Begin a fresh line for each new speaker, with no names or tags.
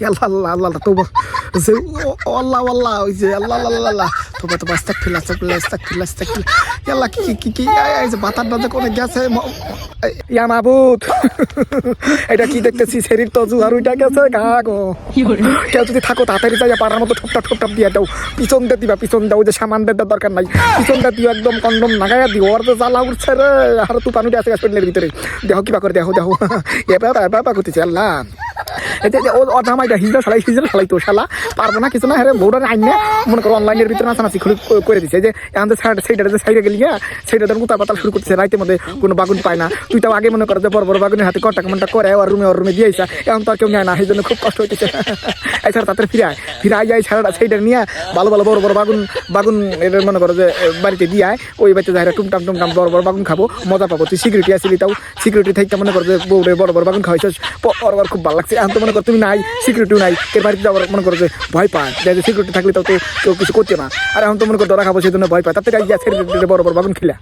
আল্লাহ আল্লাহ আল্লাহ আল্লাহ তোবা। যে আল্লাহ আল্লাহ ওই যে আল্লাহ তোবা কি কি কি কি? এই- এই যে বাতার দাদা কোনে গেছে ইয়া এটা কি দেখতেছি শরীর তো জুহার উইটা গেছে গা গো। কেউ যদি থাকো তাড়াতাড়ি যাইয়া পাড়ার মতো ঠোপটা ঠোপটা দিয়ে দাও। পিছন দিয়ে দিবা পিছন দাও যে সামান দিয়ে দেওয়ার দরকার নাই। পিছন দিয়ে দিও একদম কন্ডম নাগাইয়া দিও। তো জ্বালা উঠছে রে আর তু আছে ভিতরে। দেখো কিবা করে দেখো দেখো এবার এবার করতেছে আল্লাহ। ও জামাইটা, হিজড়া শালাই তো, শালা। পারব না কিছু না হ্যাঁ বউটার আইনে মনে করো অনলাইনের ভিতরে নাচানাচি করে দিছে। যে সাইড, সাইডে যে সাইডে গেলি সাইডে ধর উতা পাতাল শুরু করতেছে রাইতের মধ্যে কোনো বাগুন পায় না। তুই তাও আগে মনে করো যে, বড় বড় বাগুনের হাতে কটা কমনটা করে, ওর রুমে ওর রুমে দিয়ে আইসা এখন তো আর কেউ নেয় না সেই জন্য খুব কষ্ট হইতেছে। এছাড়া তাড়াতাড়ি ফিরে আয়। ফিরে আয় যাই সারাটা সাইডে নিয়ে ভালো ভালো, বড় বড় বাগুন বাগুন এটা মনে করো যে বাড়িতে দিয়ে আয়। ওই বাচ্চা যাই টুমটাম টুমটাম, বড় বড় বাগুন খাব, মজা পাবো। তুই সিকিউরিটি আসিলি তাও। সিকিউরিটি থেকে মনে করো যে, বউরে বড় বড় বাগুন খাওয়াইছিস। ওর খুব ভালো লাগছে। এখন তো মনে করো, তুমি নাই সিকিউরিটিও নাই কে বাড়িতে যাওয়ার মনে করো যে ভয় পায়। যে সিকিউরিটি থাকলে তো কেউ কিছু করছে না। আর এখন তো মনে করো ধরা খাব, সেই জন্য ভয় পায়। তাতে গাই গিয়া ছেড়ে বড় বড় বাগুন খিলা।